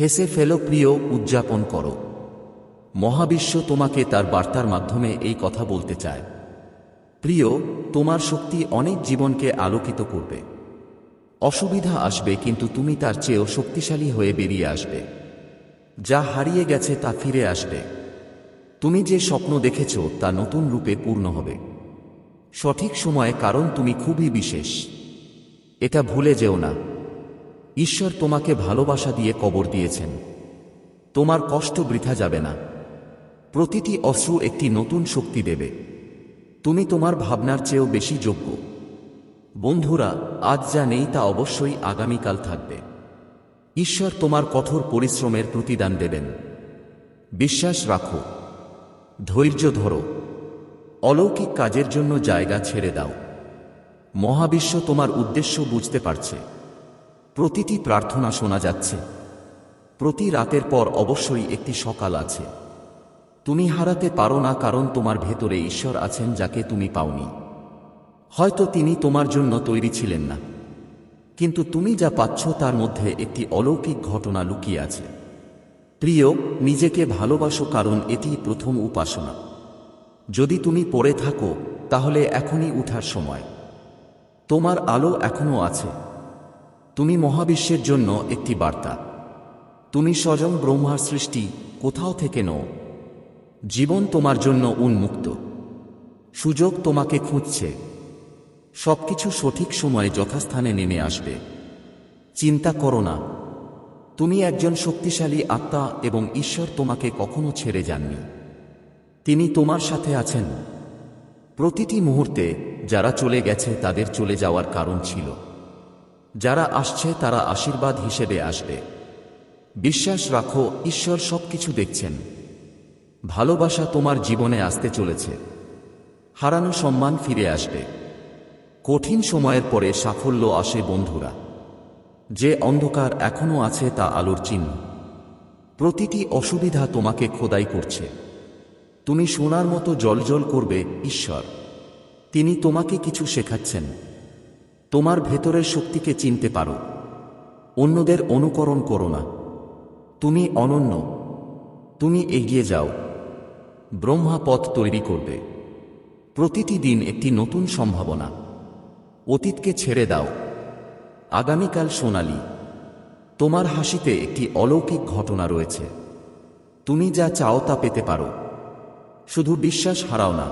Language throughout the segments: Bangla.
হেসে ফেলো প্রিয়, উদযাপন করো। মহাবিশ্ব তোমাকে তার বার্তার মাধ্যমে এই কথা বলতে চায়। প্রিয়, তোমার শক্তি অনেক জীবনকে আলোকিত করবে। অসুবিধা আসবে, কিন্তু তুমি তার চেয়েও শক্তিশালী হয়ে বেরিয়ে আসবে। যা হারিয়ে গেছে তা ফিরে আসবে। তুমি যে স্বপ্ন দেখেছ, তা নতুন রূপে পূর্ণ হবে। সঠিক সময়ে কারণ তুমি খুবই বিশেষ। এটা ভুলে যেও না। ঈশ্বর তোমাকে ভালোবাসা দিয়ে কবর দিয়েছেন। তোমার কষ্ট বৃথা যাবে না। প্রতিটি অশ্রু একটি নতুন শক্তি দেবে। তুমি তোমার ভাবনার চেয়েও বেশি যোগ্য। বন্ধুরা, আজ যা নেই তা অবশ্যই আগামীকাল থাকবে। ঈশ্বর তোমার কঠোর পরিশ্রমের প্রতিদান দেবেন। বিশ্বাস রাখো। ধৈর্য ধরো। অলৌকিক কাজের জন্য জায়গা ছেড়ে দাও। মহাবিশ্ব তোমার উদ্দেশ্য বুঝতে পারছে। প্রতিটি প্রার্থনা শোনা যাচ্ছে। প্রতি রাতের পর অবশ্যই একটি সকাল আছে। তুমি হারাতে পারো না কারণ তোমার ভেতরে ঈশ্বর আছেন যাকে তুমি পাওনি। হয়তো তিনি তোমার জন্য তৈরি ছিলেন না। কিন্তু তুমি যা পাচ্ছ তার মধ্যে একটি অলৌকিক ঘটনা লুকিয়ে আছে। প্রিয়, নিজেকে ভালোবাসো কারণ এটি প্রথম উপাসনা। যদি তুমি পড়ে থাকো, তাহলে এখনই উঠার সময়। তোমার আলো এখনও আছে। তুমি মহাবিশ্বের জন্য একটি বার্তা। তুমি স্বয়ং ব্রহ্মার সৃষ্টি, কোথাও থেকে নও। জীবন তোমার জন্য উন্মুক্ত। সুযোগ তোমাকে খুঁজছে। সবকিছু সঠিক সময়ে যথাস্থানে নেমে আসবে। চিন্তা করো না। তুমি একজন শক্তিশালী আত্মা এবং ঈশ্বর তোমাকে কখনো ছেড়ে যাননি। তিনি তোমার সাথে আছেন। প্রতিটি মুহূর্তে যারা চলে গেছে তাদের চলে যাওয়ার কারণ ছিল। যারা আসছে তারা আশীর্বাদ হিসেবে আসবে। বিশ্বাস রাখো, ঈশ্বর সবকিছু দেখছেন। ভালোবাসা তোমার জীবনে আসতে চলেছে। হারানো সম্মান ফিরে আসবে। কঠিন সময়ের পরে সাফল্য আসে বন্ধুরা। যে অন্ধকার এখনও আছে তা আলোর চিহ্ন। প্রতিটি অসুবিধা তোমাকে খোদাই করছে। তুমি সোনার মতো জলজল করবে, ঈশ্বর। তিনি তোমাকে কিছু শেখাচ্ছেন। তোমার ভেতরের শক্তিকে চিনতে পারো। অন্যদের অনুকরণ করো না। তুমি অনন্য। তুমি এগিয়ে যাও। ব্রহ্মা পথ তৈরি করবে। প্রতিটি দিন একটি নতুন সম্ভাবনা। অতীতকে ছেড়ে দাও। আগামীকাল সোনালি। তোমার হাসিতে একটি অলৌকিক ঘটনা রয়েছে। তুমি যা চাও তা পেতে পারো। শুধু বিশ্বাস হারাও না।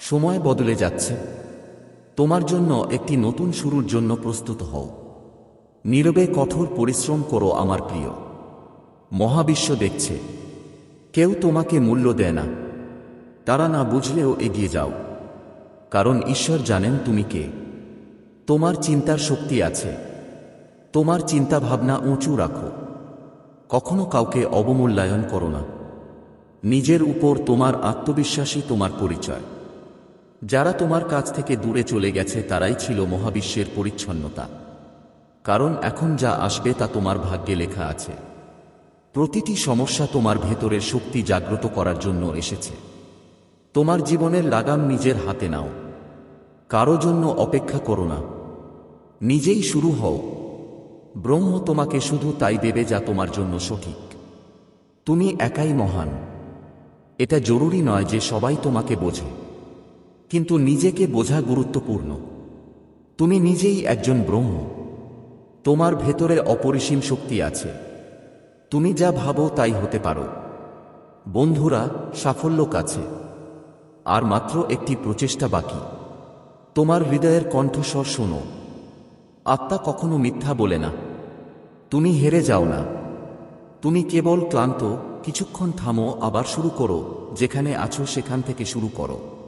সময় বদলে যাচ্ছে। তোমার জন্য একটি নতুন শুরুর জন্য প্রস্তুত হও। নীরবে কঠোর পরিশ্রম করো আমার প্রিয়। মহাবিশ্ব দেখছে। কেউ তোমাকে মূল্য দেয় না। তারা না বুঝলেও এগিয়ে যাও। কারণ ঈশ্বর জানেন তুমি কে। তোমার চিন্তার শক্তি আছে। তোমার চিন্তা ভাবনা উঁচু রাখো। কখনো কাউকে অবমূল্যায়ন করো না। নিজের উপর তোমার আত্মবিশ্বাসী তোমার পরিচয়। যারা তোমার কাছ থেকে দূরে চলে গেছে তারাই ছিল মহাবিশ্বের পরিচ্ছন্নতা। কারণ এখন যা আসবে তা তোমার ভাগ্যে লেখা আছে। প্রতিটি সমস্যা তোমার ভেতরের শক্তি জাগ্রত করার জন্য এসেছে। তোমার জীবনের লাগাম নিজের হাতে নাও। কারও জন্য অপেক্ষা করো না। নিজেই শুরু হও। ব্রহ্ম তোমাকে শুধু তাই দেবে যা তোমার জন্য সঠিক। তুমি একাই মহান। এটা জরুরি নয় যে সবাই তোমাকে বোঝে। কিন্তু নিজেকে বোঝা গুরুত্বপূর্ণ। তুমি নিজেই একজন ব্রহ্ম। তোমার ভেতরে অপরিসীম শক্তি আছে। তুমি যা ভাবো তাই হতে পারো। বন্ধুরা, সাফল্য কাছে। আর মাত্র একটি প্রচেষ্টা বাকি। তোমার হৃদয়ের কণ্ঠস্বর শোনো। আত্মা কখনো মিথ্যা বলে না। তুমি হেরে যাও না। তুমি কেবল ক্লান্ত, কিছুক্ষণ থামো, আবার শুরু করো, যেখানে আছো সেখান থেকে শুরু করো।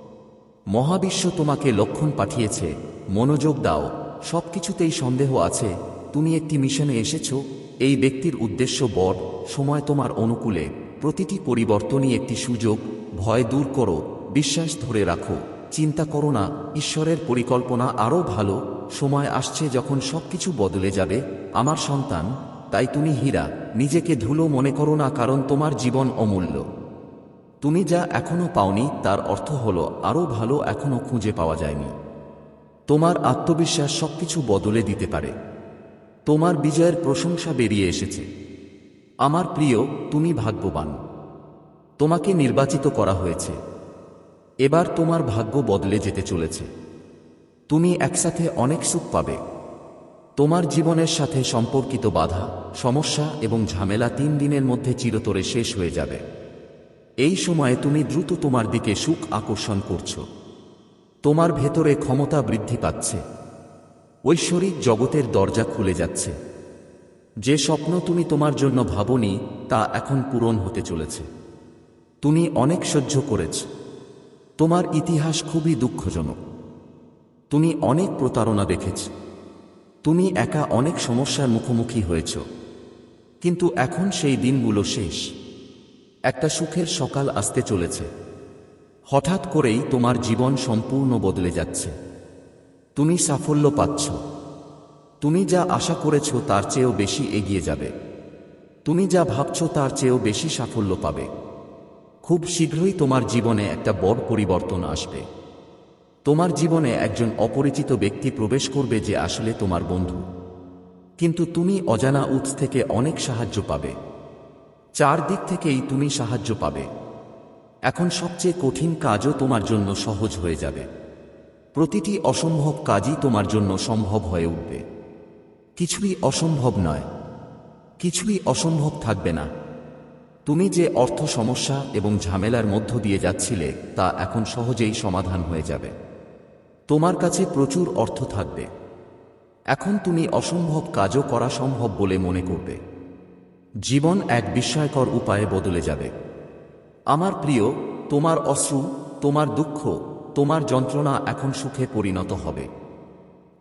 মহাবিশ্ব তোমাকে লক্ষণ পাঠিয়েছে। মনোযোগ দাও। সবকিছুতেই সন্দেহ আছে। তুমি একটি মিশনে এসেছ। এই ব্যক্তির উদ্দেশ্য বড় সময় তোমার অনুকূলে। প্রতিটি পরিবর্তনই একটি সুযোগ। ভয় দূর করো। বিশ্বাস ধরে রাখো। চিন্তা করো না। ঈশ্বরের পরিকল্পনা আরও ভালো। সময় আসছে যখন সবকিছু বদলে যাবে। আমার সন্তান, তাই তুমি হীরা। নিজেকে ধুলো মনে করো না কারণ তোমার জীবন অমূল্য। তুমি যা এখনও পাওনি, তার অর্থ হল আরও ভালো এখনও খুঁজে পাওয়া যায়নি। তোমার আত্মবিশ্বাস সবকিছু বদলে দিতে পারে। তোমার বিজয়ের প্রশংসা বেরিয়ে এসেছে। আমার প্রিয়, তুমি ভাগ্যবান। তোমাকে নির্বাচিত করা হয়েছে। এবার তোমার ভাগ্য বদলে যেতে চলেছে। তুমি একসাথে অনেক সুখ পাবে। তোমার জীবনের সাথে সম্পর্কিত বাধা, সমস্যা এবং ঝামেলা তিন দিনের মধ্যে চিরতরে শেষ হয়ে যাবে। এই সময়ে তুমি দ্রুত তোমার দিকে সুখ আকর্ষণ করছ। তোমার ভেতরে ক্ষমতা বৃদ্ধি পাচ্ছে। ঐশ্বরিক জগতের দরজা খুলে যাচ্ছে। যে স্বপ্ন তুমি তোমার জন্য ভাবনি, তা এখন পূরণ হতে চলেছে। তুমি অনেক সহ্য করেছ। তোমার ইতিহাস খুবই দুঃখজনক। তুমি অনেক প্রতারণা দেখেছ। তুমি একা অনেক সমস্যার মুখোমুখি হয়েছ। কিন্তু এখন সেই দিনগুলো শেষ। একটা সুখের সকাল আসতে চলেছে। হঠাৎ করেই তোমার জীবন সম্পূর্ণ বদলে যাচ্ছে। তুমি সাফল্য পাচ্ছ। তুমি যা আশা করেছ তার চেয়েও বেশি এগিয়ে যাবে। তুমি যা ভাবছ তার চেয়েও বেশি সাফল্য পাবে। খুব শীঘ্রই তোমার জীবনে একটা বড় পরিবর্তন আসবে। তোমার জীবনে একজন অপরিচিত ব্যক্তি প্রবেশ করবে যে আসলে তোমার বন্ধু। কিন্তু তুমি অজানা উৎস থেকে অনেক সাহায্য পাবে। চারদিক থেকেই তুমি সাহায্য পাবে। এখন সবচেয়ে কঠিন কাজও তোমার জন্য সহজ হয়ে যাবে। প্রতিটি অসম্ভব কাজই তোমার জন্য সম্ভব হয়ে উঠবে। কিছুই অসম্ভব নয়। কিছুই অসম্ভব থাকবে না। তুমি যে অর্থ সমস্যা এবং ঝামেলার মধ্য দিয়ে যাচ্ছিলে, তা এখন সহজেই সমাধান হয়ে যাবে। তোমার কাছে প্রচুর অর্থ থাকবে। এখন তুমি অসম্ভব কাজও করা সম্ভব বলে মনে করবে। জীবন এক বিস্ময়কর উপায়ে বদলে যাবে। আমার প্রিয়, তোমার অশ্রু, তোমার দুঃখ, তোমার যন্ত্রণা এখন সুখে পরিণত হবে।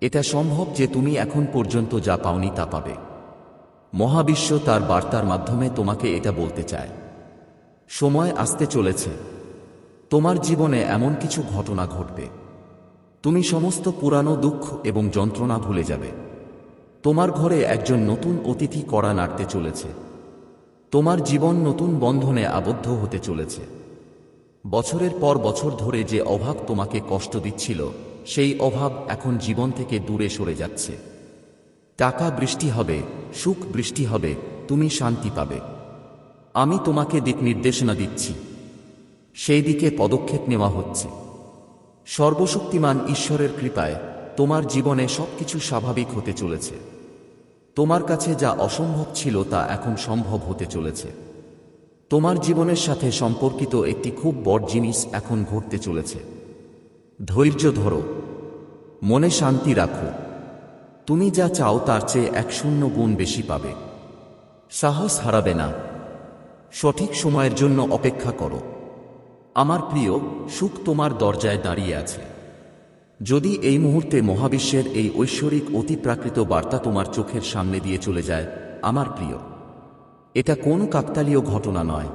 এটা সম্ভব যে তুমি এখন পর্যন্ত যা পাওনি তা পাবে। মহাবিশ্ব তার বার্তার মাধ্যমে তোমাকে এটা বলতে চায়। সময় আসতে চলেছে। তোমার জীবনে এমন কিছু ঘটনা ঘটবে। তুমি সমস্ত পুরানো দুঃখ এবং যন্ত্রণা ভুলে যাবে। তোমার ঘরে একজন নতুন অতিথি করা নাড়তে চলেছে। তোমার জীবন নতুন বন্ধনে আবদ্ধ হতে চলেছে। বছরের পর বছর ধরে যে অভাব তোমাকে কষ্ট দিচ্ছিল, সেই অভাব এখন জীবন থেকে দূরে সরে যাচ্ছে। টাকা বৃষ্টি হবে, সুখ বৃষ্টি হবে, তুমি শান্তি পাবে। আমি তোমাকে দিক নির্দেশনা দিচ্ছি। সেই দিকে পদক্ষেপ নেওয়া হচ্ছে। সর্বশক্তিমান ঈশ্বরের কৃপায় তোমার জীবনে সবকিছু স্বাভাবিক হতে চলেছে। তোমার কাছে যা অসম্ভব ছিল তা এখন সম্ভব হতে চলেছে। তোমার জীবনের সাথে সম্পর্কিত একটি খুব বড় জিনিস এখন ঘটতে চলেছে। ধৈর্য ধরো। মনে শান্তি রাখো। তুমি যা চাও তার চেয়ে এক শূন্য গুণ বেশি পাবে। সাহস হারাবে না। সঠিক সময়ের জন্য অপেক্ষা করো। আমার প্রিয়, সুখ তোমার দরজায় দাঁড়িয়ে আছে। যদি এই মুহূর্তে মহাবিশ্বের এই ঐশ্বরিক, অতিপ্রাকৃত বার্তা তোমার চোখের সামনে দিয়ে চলে যায়, আমার প্রিয়, এটা কোনো কাকতালীয় ঘটনা নয়।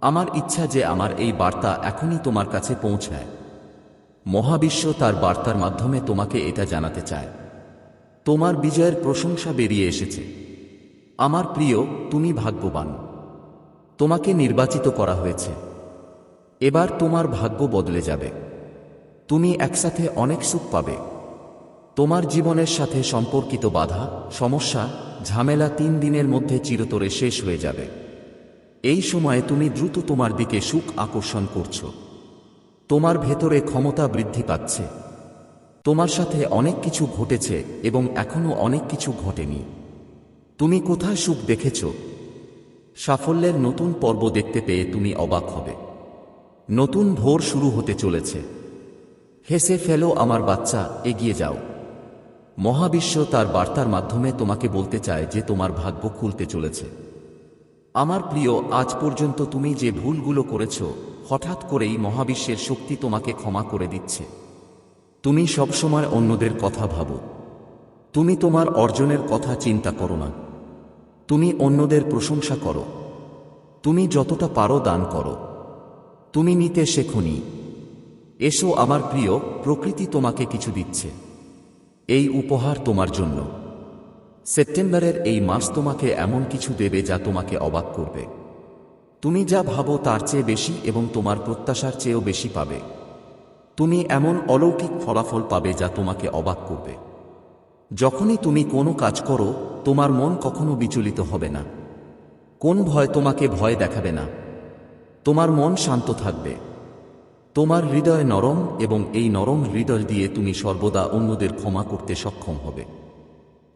আমার ইচ্ছা যে আমার এই বার্তা এখনই তোমার কাছে পৌঁছায়। মহাবিশ্ব তার বার্তার মাধ্যমে তোমাকে এটা জানাতে চায়। তোমার বিজয়ের প্রশংসা বেরিয়ে এসেছে। আমার প্রিয়, তুমি ভাগ্যবান। তোমাকে নির্বাচিত করা হয়েছে। এবার তোমার ভাগ্য বদলে যাবে। তুমি একসাথে অনেক সুখ পাবে। তোমার জীবনের সাথে সম্পর্কিত বাধা, সমস্যা, ঝামেলা তিন দিনের মধ্যে চিরতরে শেষ হয়ে যাবে। এই সময়ে তুমি দ্রুত তোমার দিকে সুখ আকর্ষণ করছ। তোমার ভেতরে ক্ষমতা বৃদ্ধি পাচ্ছে। তোমার সাথে অনেক কিছু ঘটেছে এবং এখনও অনেক কিছু ঘটেনি। তুমি কোথায় সুখ দেখেছ? সাফল্যের নতুন পর্ব দেখতে পেয়ে তুমি অবাক হবে। নতুন ভোর শুরু হতে চলেছে। হেসে ফেলো আমার বাচ্চা, এগিয়ে যাও। মহাবিশ্ব তার বার্তার মাধ্যমে তোমাকে বলতে চায় যে তোমার ভাগ্য খুলতে চলেছে। আমার প্রিয়, আজ পর্যন্ত তুমি যে ভুলগুলো করেছ, হঠাৎ করেই মহাবিশ্বের শক্তি তোমাকে ক্ষমা করে দিচ্ছে। তুমি সবসময় অন্যদের কথা ভাবো। তুমি তোমার অর্জনের কথা চিন্তা করো না। তুমি অন্যদের প্রশংসা করো। তুমি যতটা পারো দান করো। তুমি নিতে শেখনি। এসো আমার প্রিয়, প্রকৃতি তোমাকে কিছু দিচ্ছে। এই উপহার তোমার জন্য। সেপ্টেম্বরের এই মাস তোমাকে এমন কিছু দেবে যা তোমাকে অবাক করবে। তুমি যা ভাবো তার চেয়ে বেশি এবং তোমার প্রত্যাশার চেয়েও বেশি পাবে। তুমি এমন অলৌকিক ফলাফল পাবে যা তোমাকে অবাক করবে। যখনই তুমি কোনো কাজ করো, তোমার মন কখনো বিচলিত হবে না। কোন ভয় তোমাকে ভয় দেখাবে না। তোমার মন শান্ত থাকবে। তোমার হৃদয় নরম এবং এই নরম হৃদয় দিয়ে তুমি সর্বদা অন্যদের ক্ষমা করতে সক্ষম হবে।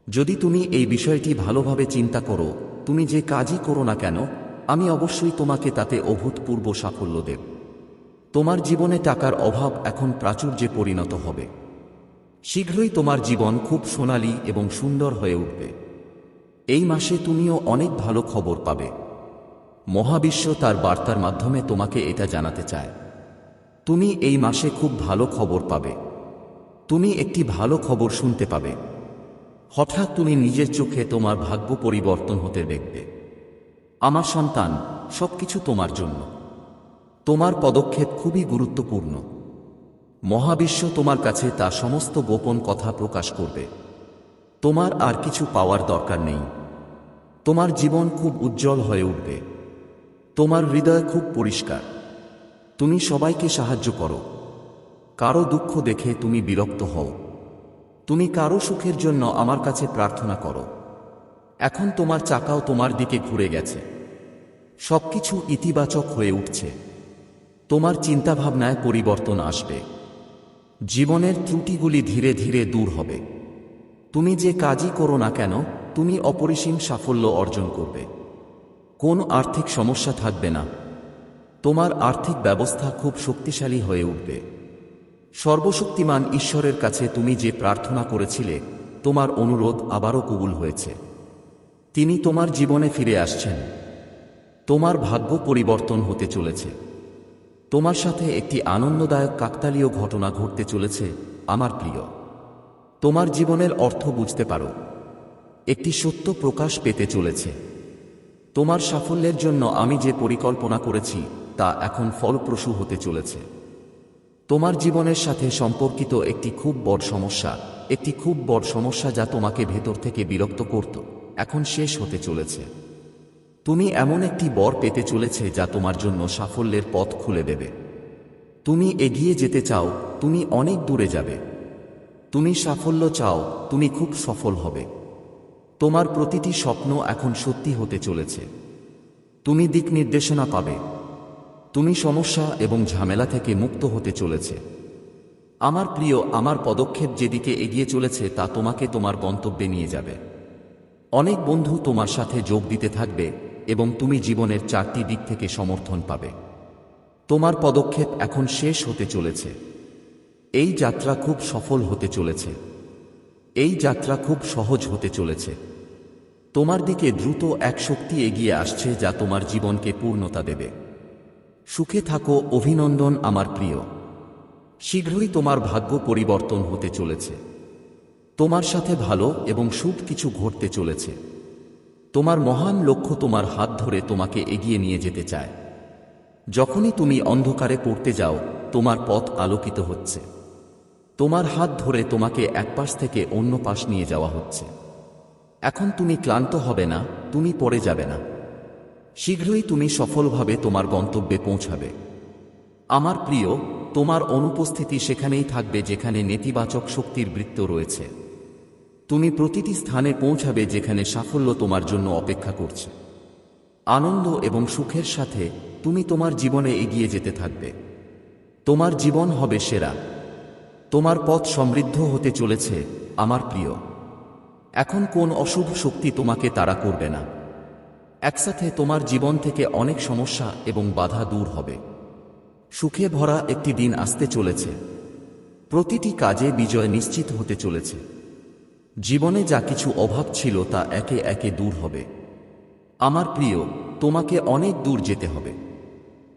যদি তুমি এই বিষয়টি ভালোভাবে চিন্তা করো, তুমি যে কাজই করো না কেন, আমি অবশ্যই তোমাকে তাতে অভূতপূর্ব সাফল্য দেব। তোমার জীবনে টাকার অভাব এখন প্রাচুর্যে পরিণত হবে। শীঘ্রই তোমার জীবন খুব সোনালী এবং সুন্দর হয়ে উঠবে। এই মাসে তুমিও অনেক ভালো খবর পাবে। মহাবিশ্ব তার বার্তার মাধ্যমে তোমাকে এটা জানাতে চায়। তুমি এই মাসে খুব ভালো খবর পাবে। তুমি একটি ভালো খবর শুনতে পাবে। হঠাৎ তুমি নিজের চোখে তোমার ভাগ্য পরিবর্তন হতে দেখবে। আমার সন্তান, সবকিছু তোমার জন্য। তোমার পদক্ষেপ খুবই গুরুত্বপূর্ণ। মহাবিশ্ব তোমার কাছে তার সমস্ত গোপন কথা প্রকাশ করবে। তোমার আর কিছু পাওয়ার দরকার নেই। তোমার জীবন খুব উজ্জ্বল হয়ে উঠবে। তোমার হৃদয় খুব পরিষ্কার। তুমি সবাইকে সাহায্য করো। কারও দুঃখ দেখে তুমি বিরক্ত হও। তুমি কারও সুখের জন্য আমার কাছে প্রার্থনা করো। এখন তোমার চাকাও তোমার দিকে ঘুরে গেছে। সবকিছু ইতিবাচক হয়ে উঠছে। তোমার চিন্তাভাবনায় পরিবর্তন আসবে। জীবনের ত্রুটিগুলি ধীরে ধীরে দূর হবে। তুমি যে কাজই করো না কেন, তুমি অপরিসীম সাফল্য অর্জন করবে। কোন আর্থিক সমস্যা থাকবে না। তোমার আর্থিক ব্যবস্থা খুব শক্তিশালী হয়ে উঠবে। সর্বশক্তিমান ঈশ্বরের কাছে তুমি যে প্রার্থনা করেছিলে, তোমার অনুরোধ আবারও কবুল হয়েছে। তিনি তোমার জীবনে ফিরে আসছেন। তোমার ভাগ্য পরিবর্তন হতে চলেছে। তোমার সাথে একটি আনন্দদায়ক কাকতালীয় ঘটনা ঘটতে চলেছে, আমার প্রিয়। তোমার জীবনের অর্থ বুঝতে পারো। একটি সত্য প্রকাশ পেতে চলেছে। তোমার সাফল্যের জন্য আমি যে পরিকল্পনা করেছি তা এখন ফলপ্রসূ হতে চলেছে। তোমার জীবনের সাথে সম্পর্কিত একটি খুব বড় সমস্যা, একটি খুব বড় সমস্যা যা তোমাকে ভেতর থেকে বিরক্ত করত, এখন শেষ হতে চলেছে। তুমি এমন একটি বর পেতে চলেছে যা তোমার জন্য সাফল্যের পথ খুলে দেবে। তুমি এগিয়ে যেতে চাও, তুমি অনেক দূরে যাবে। তুমি সাফল্য চাও, তুমি খুব সফল হবে। তোমার প্রতিটি স্বপ্ন এখন সত্যি হতে চলেছে। তুমি দিক নির্দেশনা পাবে। তুমি সমস্যা এবং ঝামেলা থেকে মুক্ত হতে চলেছে। আমার প্রিয়, আমার পদক্ষেপ যেদিকে এগিয়ে চলেছে তা তোমাকে তোমার গন্তব্যে নিয়ে যাবে। অনেক বন্ধু তোমার সাথে যোগ দিতে থাকবে এবং তুমি জীবনের চারটি দিক থেকে সমর্থন পাবে। তোমার পদক্ষেপ এখন শেষ হতে চলেছে। এই যাত্রা খুব সফল হতে চলেছে। এই যাত্রা খুব সহজ হতে চলেছে। তোমার দিকে দ্রুত এক শক্তি এগিয়ে আসছে যা তোমার জীবনকে পূর্ণতা দেবে। সুখে থাকো, অভিনন্দন আমার প্রিয়। শীঘ্রই তোমার ভাগ্য পরিবর্তন হতে চলেছে। তোমার সাথে ভালো এবং শুভ কিছু ঘটতে চলেছে। তোমার মহান লক্ষ্য তোমার হাত ধরে তোমাকে এগিয়ে নিয়ে যেতে চায়। যখনই তুমি অন্ধকারে পড়তে যাও, তোমার পথ আলোকিত হচ্ছে। তোমার হাত ধরে তোমাকে এক পাশ থেকে অন্য পাশ নিয়ে যাওয়া হচ্ছে। এখন তুমি ক্লান্ত হবে না, তুমি পড়ে যাবে না। শীঘ্রই তুমি সফলভাবে তোমার গন্তব্যে পৌঁছাবে। আমার প্রিয়, তোমার অনুপস্থিতি সেখানেই থাকবে যেখানে নেতিবাচক শক্তির বৃত্ত রয়েছে। তুমি প্রতিটি স্থানে পৌঁছাবে যেখানে সাফল্য তোমার জন্য অপেক্ষা করছে। আনন্দ এবং সুখের সাথে তুমি তোমার জীবনে এগিয়ে যেতে থাকবে। তোমার জীবন হবে সেরা। তোমার পথ সমৃদ্ধ হতে চলেছে, আমার প্রিয়। এখন কোন অশুভ শক্তি তোমাকে তাড়া করবে না। একসাথে তোমার জীবন থেকে অনেক সমস্যা এবং বাধা দূর হবে। সুখে ভরা একটি দিন আসতে চলেছে। প্রতিটি কাজে বিজয় নিশ্চিত হতে চলেছে। জীবনে যা কিছু অভাব ছিল তা একে একে দূর হবে। আমার প্রিয়, তোমাকে অনেক দূর যেতে হবে।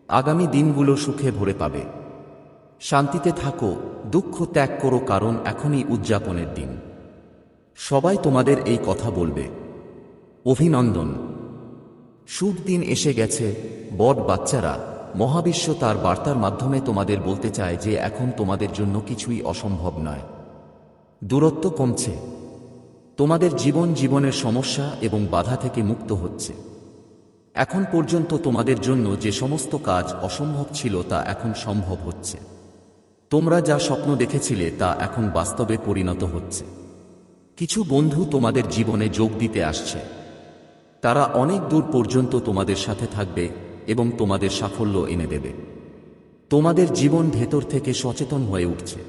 আগামী দিনগুলো সুখে ভরে পাবে। শান্তিতে থাকো, দুঃখ ত্যাগ করো কারণ এখনই উদযাপনের দিন। সবাই তোমাদের এই কথা বলবে। অভিনন্দন। শুভ দিন এসে গেছে, বট বাচ্চারা। মহাবিশ্ব তার বার্তার মাধ্যমে তোমাদের বলতে চায় যে এখন তোমাদের জন্য কিছুই অসম্ভব নয়। দূরত্ব কমছে। তোমাদের জীবন জীবনের সমস্যা এবং বাধা থেকে মুক্ত হচ্ছে। এখন পর্যন্ত তোমাদের জন্য যে সমস্ত কাজ অসম্ভব ছিল তা এখন সম্ভব হচ্ছে। তোমরা যা স্বপ্ন দেখেছিলে তা এখন বাস্তবে পরিণত হচ্ছে। কিছু বন্ধু তোমাদের জীবনে যোগ দিতে আসছে। তারা অনেক দূর পর্যন্ত তোমাদের সাথে থাকবে এবং তোমাদের সাফল্য এনে দেবে। তোমাদের জীবন ভেতর থেকে সচেতন হয়ে উঠছে।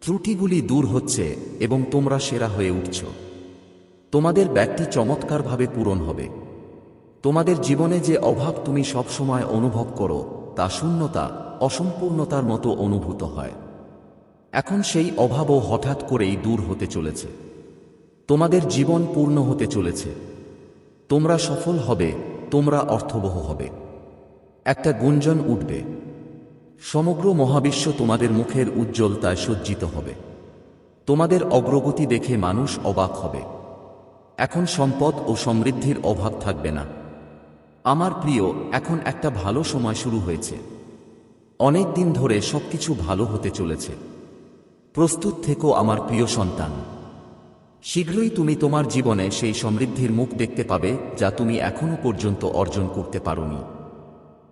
ত্রুটিগুলি দূর হচ্ছে এবং তোমরা সেরা হয়ে উঠছ। তোমাদের ব্যাগটি চমৎকারভাবে পূরণ হবে। তোমাদের জীবনে যে অভাব তুমি সবসময় অনুভব করো, তা শূন্যতা, অসম্পূর্ণতার মতো অনুভূত হয়। এখন সেই অভাবও হঠাৎ করেই দূর হতে চলেছে। তোমাদের জীবন পূর্ণ হতে চলেছে। তোমরা সফল হবে, তোমরা অর্থবহ হবে। একটা গুঞ্জন উঠবে। সমগ্র মহাবিশ্ব তোমাদের মুখের উজ্জ্বলতায় সজ্জিত হবে। তোমাদের অগ্রগতি দেখে মানুষ অবাক হবে। এখন সম্পদ ও সমৃদ্ধির অভাব থাকবে না। আমার প্রিয়, এখন একটা ভালো সময় শুরু হয়েছে। অনেক দিন ধরে সবকিছু ভালো হতে চলেছে। প্রস্তুত থেকো আমার প্রিয় সন্তান। শীঘ্রই তুমি তোমার জীবনে সেই সমৃদ্ধির মুখ দেখতে পাবে, যা তুমি এখনও পর্যন্ত অর্জন করতে পারোনি।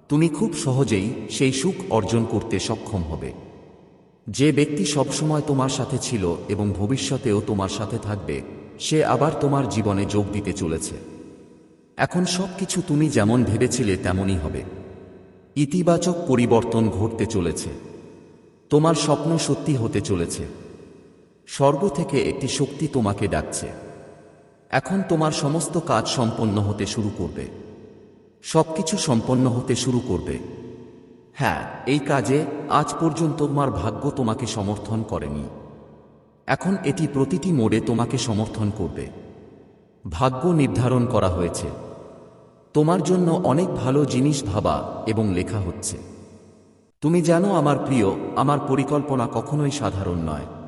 তুমি খুব সহজেই সেই সুখ অর্জন করতে সক্ষম হবে। যে ব্যক্তি সবসময় তোমার সাথে ছিল এবং ভবিষ্যতেও তোমার সাথে থাকবে, সে আবার তোমার জীবনে যোগ দিতে চলেছে। এখন সবকিছু তুমি যেমন ভেবেছিলে তেমনই হবে। ইতিবাচক পরিবর্তন ঘটতে চলেছে। তোমার স্বপ্ন সত্যি হতে চলেছে। স্বর্গ থেকে একটি শক্তি তোমাকে ডাকছে। এখন তোমার সমস্ত কাজ সম্পন্ন হতে শুরু করবে। সবকিছু সম্পন্ন হতে শুরু করবে। হ্যাঁ এই কাজে আজ পর্যন্ত তোমার ভাগ্য তোমাকে সমর্থন করেনি। এখন এটি প্রতিটি মোড়ে তোমাকে সমর্থন করবে। ভাগ্য নির্ধারণ করা হয়েছে। তোমার জন্য অনেক ভালো জিনিস ভাবা এবং লেখা হচ্ছে। তুমি জানো, আমার প্রিয়, আমার পরিকল্পনা কখনোই সাধারণ নয়।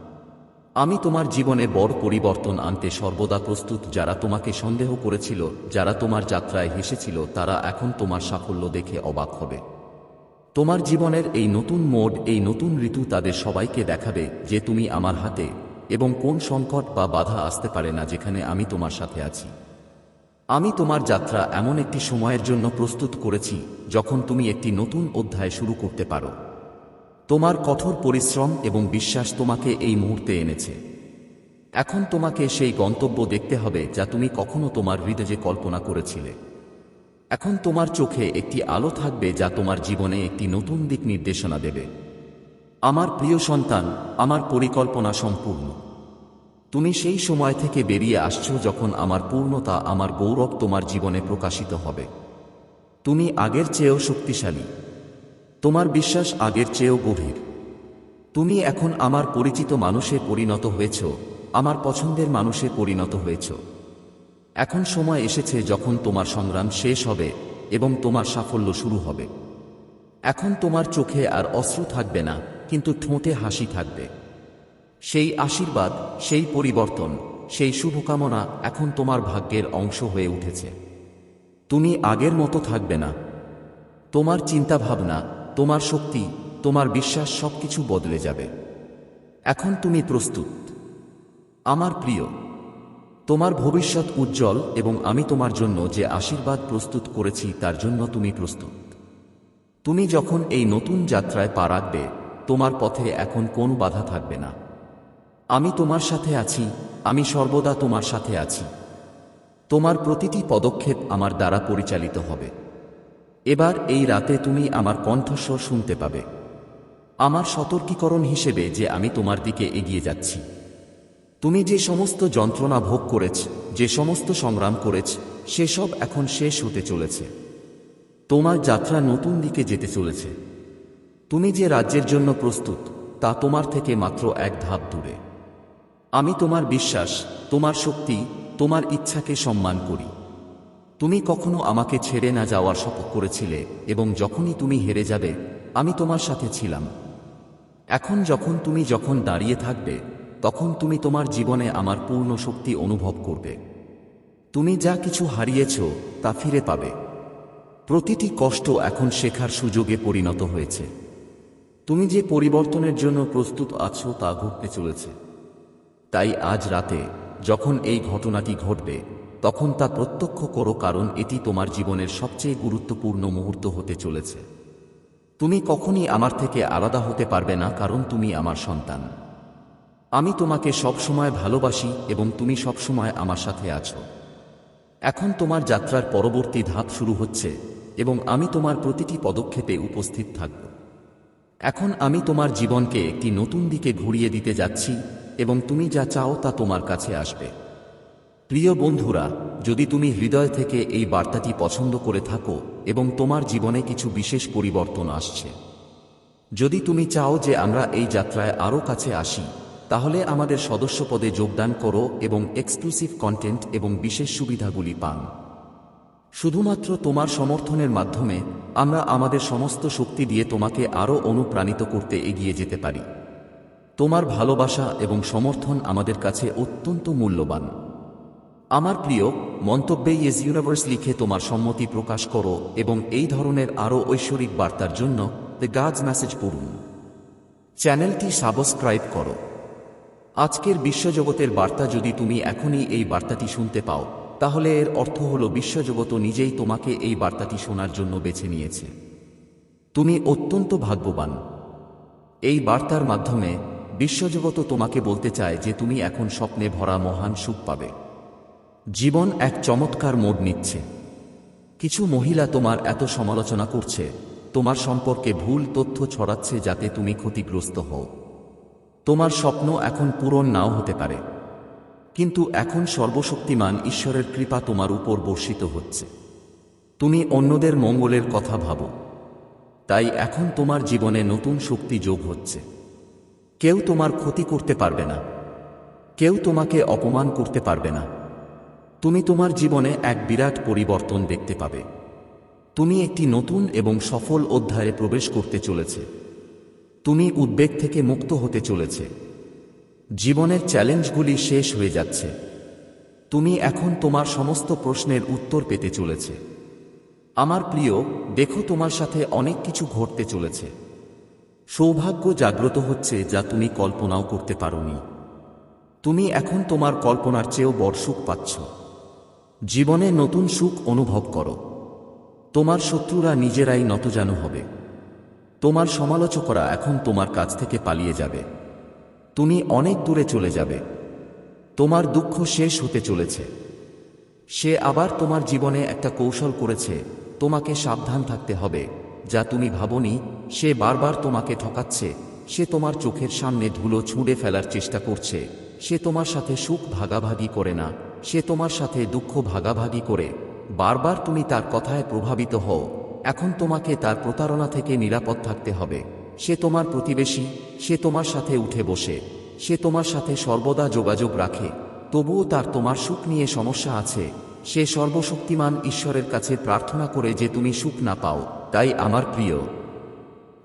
আমি তোমার জীবনে বড় পরিবর্তন আনতে সর্বদা প্রস্তুত যারা তোমাকে সন্দেহ করেছিল, যারা তোমার যাত্রায় হেসেছিল, তারা এখন তোমার সাফল্য দেখে অবাক হবে। তোমার জীবনের এই নতুন মোড, এই নতুন ঋতু তাদের সবাইকে দেখাবে যে তুমি আমার হাতে এবং কোন সংকট বা বাধা আসতে পারে না যেখানে আমি তোমার সাথে আছি। আমি তোমার যাত্রা এমন একটি সময়ের জন্য প্রস্তুত করেছি, যখন তুমি একটি নতুন অধ্যায় শুরু করতে পারো। তোমার কঠোর পরিশ্রম এবং বিশ্বাস তোমাকে এই মুহূর্তে এনেছে। এখন তোমাকে সেই গন্তব্য দেখতে হবে যা তুমি কখনো তোমার হৃদয়ে কল্পনা করেছিলে। এখন তোমার চোখে একটি আলো থাকবে যা তোমার জীবনে একটি নতুন দিক নির্দেশনা দেবে। আমার প্রিয় সন্তান, আমার পরিকল্পনা সম্পূর্ণ। তুমি সেই সময় থেকে বেরিয়ে আসছো যখন আমার পূর্ণতা, আমার গৌরব তোমার জীবনে প্রকাশিত হবে। তুমি আগের চেয়েও শক্তিশালী। তোমার বিশ্বাস আগের চেয়েও গভীর। তুমি এখন আমার পরিচিত মানুষে পরিণত হয়েছ, আমার পছন্দের মানুষে পরিণত হয়েছ। এখন সময় এসেছে যখন তোমার সংগ্রাম শেষ হবে এবং তোমার সাফল্য শুরু হবে। এখন তোমার চোখে আর অস্ত্র থাকবে না, কিন্তু ঠোঁটে হাসি থাকবে। সেই আশীর্বাদ, সেই পরিবর্তন, সেই শুভকামনা এখন তোমার ভাগ্যের অংশ হয়ে উঠেছে। তুমি আগের মতো থাকবে না। তোমার চিন্তাভাবনা তোমার শক্তি, তোমার বিশ্বাস সবকিছু বদলে যাবে। এখন তুমি প্রস্তুত। আমার প্রিয়, তোমার ভবিষ্যৎ উজ্জ্বল এবং আমি তোমার জন্য যে আশীর্বাদ প্রস্তুত করেছি তার জন্য তুমি প্রস্তুত। তুমি যখন এই নতুন যাত্রায় পা রাখবে, তোমার পথে এখন কোন বাধা থাকবে না। আমি তোমার সাথে আছি, আমি সর্বদা তোমার সাথে আছি। তোমার প্রতিটি পদক্ষেপ আমার দ্বারা পরিচালিত হবে। এবার এই রাতে তুমি আমার কণ্ঠস্বর শুনতে পাবে। আমার সতর্কীকরণ হিসেবে যে আমি তোমার দিকে এগিয়ে যাচ্ছি। তুমি যে সমস্ত যন্ত্রণা ভোগ করেছ, যে সমস্ত সংগ্রাম করেছ সেসব এখন শেষ হতে চলেছে। তোমার যাত্রা নতুন দিকে যেতে চলেছে। তুমি যে রাজ্যের জন্য প্রস্তুত, তা তোমার থেকে মাত্র এক ধাপ দূরে। আমি তোমার বিশ্বাস, তোমার শক্তি, তোমার ইচ্ছাকে সম্মান করি। তুমি কখনো আমাকে ছেড়ে না যাওয়ার শপথ করেছিলে, এবং যখনই তুমি হেরে যাবে, আমি তোমার সাথে ছিলাম। এখন যখন তুমি যখন দাঁড়িয়ে থাকবে, তখন তুমি তোমার জীবনে আমার পূর্ণ শক্তি অনুভব করবে। তুমি যা কিছু হারিয়েছ, তা ফিরে পাবে। প্রতিটি কষ্ট এখন শেখার সুযোগে পরিণত হয়েছে। তুমি যে পরিবর্তনের জন্য প্রস্তুত আছো, তা ঘটতে চলেছে। তাই আজ রাতে, যখন এই ঘটনাটি ঘটবে তখন তা প্রত্যক্ষ করো, কারণ এটি তোমার জীবনের সবচেয়ে গুরুত্বপূর্ণ মুহূর্ত হতে চলেছে। তুমি কখনই আমার থেকে আলাদা হতে পারবে না, কারণ তুমি আমার সন্তান। আমি তোমাকে সবসময় ভালোবাসি এবং তুমি সবসময় আমার সাথে আছো। এখন তোমার যাত্রার পরবর্তী ধাপ শুরু হচ্ছে এবং আমি তোমার প্রতিটি পদক্ষেপে উপস্থিত থাকব। এখন আমি তোমার জীবনকে একটি নতুন দিকে ঘুরিয়ে দিতে যাচ্ছি এবং তুমি যা চাও তা তোমার কাছে আসবে। প্রিয় বন্ধুরা, যদি তুমি হৃদয় থেকে এই বার্তাটি পছন্দ করে থাকো এবং তোমার জীবনে কিছু বিশেষ পরিবর্তন আসছে। যদি তুমি চাও যে আমরা এই যাত্রায় আরও কাছে আসি, তাহলে আমাদের সদস্যপদে যোগদান করো এবং এক্সক্লুসিভ কন্টেন্ট এবং বিশেষ সুবিধাগুলি পান। শুধুমাত্র তোমার সমর্থনের মাধ্যমে আমরা আমাদের সমস্ত শক্তি দিয়ে তোমাকে আরও অনুপ্রাণিত করতে এগিয়ে যেতে পারি। তোমার ভালোবাসা এবং সমর্থন আমাদের কাছে অত্যন্ত মূল্যবান। আমার প্রিয়, মন্তব্যে ইয়েস ইউনিভার্স লিখে তোমার সম্মতি প্রকাশ করো এবং এই ধরনের আরও ঐশ্বরিক বার্তার জন্য দ্য গার্ডস মেসেজ পড়ুন। চ্যানেলটি সাবস্ক্রাইব করো। আজকের বিশ্বজগতের বার্তা যদি তুমি এখনই এই বার্তাটি শুনতে পাও, তাহলে এর অর্থ হল বিশ্বজগত নিজেই তোমাকে এই বার্তাটি শোনার জন্য বেছে নিয়েছে। তুমি অত্যন্ত ভাগ্যবান। এই বার্তার মাধ্যমে বিশ্বজগত তোমাকে বলতে চায় যে তুমি এখন স্বপ্নে ভরা মহান সুখ পাবে। জীবন এক চমৎকার মোড় নিচ্ছে। কিছু মহিলা তোমার এত সমালোচনা করছে, তোমার সম্পর্কে ভুল তথ্য ছড়াচ্ছে যাতে তুমি ক্ষতিগ্রস্ত হও। তোমার স্বপ্ন এখন পূরণ নাও হতে পারে। কিন্তু এখন সর্বশক্তিমান ঈশ্বরের কৃপা তোমার উপর বর্ষিত হচ্ছে। তুমি অন্যদের মঙ্গলের কথা ভাবো। তাই এখন তোমার জীবনে নতুন শক্তি যোগ হচ্ছে। কেউ তোমার ক্ষতি করতে পারবে না। কেউ তোমাকে অপমান করতে পারবে না। তুমি তোমার জীবনে এক বিরাট পরিবর্তন দেখতে পাবে। তুমি একটি নতুন এবং সফল অধ্যায়ে প্রবেশ করতে চলেছে। তুমি উদ্বেগ থেকে মুক্ত হতে চলেছে। জীবনের চ্যালেঞ্জগুলি শেষ হয়ে যাচ্ছে। তুমি এখন তোমার সমস্ত প্রশ্নের উত্তর পেতে চলেছে। আমার প্রিয়, দেখো তোমার সাথে অনেক কিছু ঘটতে চলেছে। সৌভাগ্য জাগ্রত হচ্ছে যা তুমি কল্পনাও করতে পারোনি। তুমি এখন তোমার কল্পনার চেয়েও বড় সুখ পাচ্ছ। জীবনে নতুন সুখ অনুভব করো। তোমার শত্রুরা নিজেরাই নতজানু হবে। তোমার সমালোচকরা এখন তোমার কাছ থেকে পালিয়ে যাবে। তুমি অনেক দূরে চলে যাবে। তোমার দুঃখ শেষ হতে চলেছে। সে আবার তোমার জীবনে একটা কৌশল করেছে, তোমাকে সাবধান থাকতে হবে, যা তুমি ভাবনি, সে বারবার তোমাকে ঠকাচ্ছে, সে তোমার চোখের সামনে ধুলো ছুঁড়ে ফেলার চেষ্টা করছে, সে তোমার সাথে সুখ ভাগাভাগি করে না। সে তোমার সাথে দুঃখ ভাগাভাগি করে। বারবার তুমি তার কথায় প্রভাবিত হও। এখন তোমাকে তার প্রতারণা থেকে নিরাপদ থাকতে হবে। সে তোমার প্রতিবেশী, সে তোমার সাথে উঠে বসে। সে তোমার সাথে সর্বদা যোগাযোগ রাখে। তবুও তার তোমার সুখ নিয়ে সমস্যা আছে। সে সর্বশক্তিমান ঈশ্বরের কাছে প্রার্থনা করে যে তুমি সুখ না পাও, তাই আমার প্রিয়।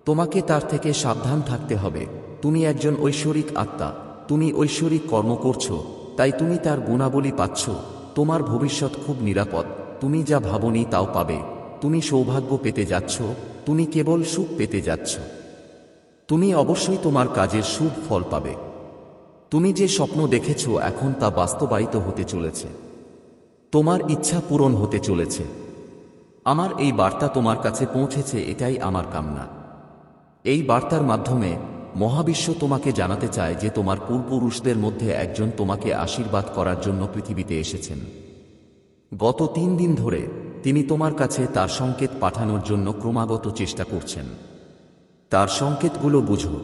তোমাকে তার থেকে সাবধান থাকতে হবে। তুমি একজন ঐশ্বরিক আত্মা। তুমি ঐশ্বরিক কর্ম করছ। তাই তুমি তার গুণাবলী পাচ্ছ। তোমার ভবিষ্যৎ খুব নিরাপদ। তুমি যা ভাবনি তাও পাবে। তুমি সৌভাগ্য পেতে যাচ্ছ। তুমি কেবল সুখ পেতে যাচ্ছ। তুমি অবশ্যই তোমার কাজের সুখ ফল পাবে। তুমি যে স্বপ্ন দেখেছ এখন তা বাস্তবায়িত হতে চলেছে। তোমার ইচ্ছা পূরণ হতে চলেছে। আমার এই বার্তা তোমার কাছে পৌঁছেছে এটাই আমার কামনা। এই বার্তার মাধ্যমে মহাবিশ্ব তোমাকে জানাতে চায় যে তোমার পূর্বপুরুষদের মধ্যে একজন তোমাকে আশীর্বাদ করার জন্য পৃথিবীতে এসেছেন। গত তিন দিন ধরে তিনি তোমার কাছে তার সংকেত পাঠানোর জন্য ক্রমাগত চেষ্টা করছেন। তার সংকেতগুলো বুঝো।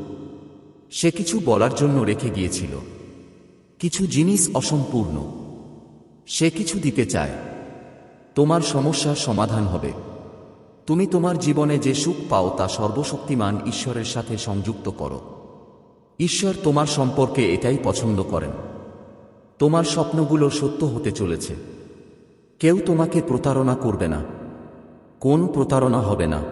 সে কিছু বলার জন্য রেখে গিয়েছিল। কিছু জিনিস অসম্পূর্ণ। সে কিছু দিতে চায়। তোমার সমস্যার সমাধান হবে। তুমি তোমার জীবনে যে সুখ পাও তা সর্বশক্তিমান ঈশ্বরের সাথে সংযুক্ত করো। ঈশ্বর তোমার সম্পর্কে এটাই পছন্দ করেন। তোমার স্বপ্নগুলো সত্য হতে চলেছে। কেউ তোমাকে প্রতারণা করবে না। কোন প্রতারণা হবে না।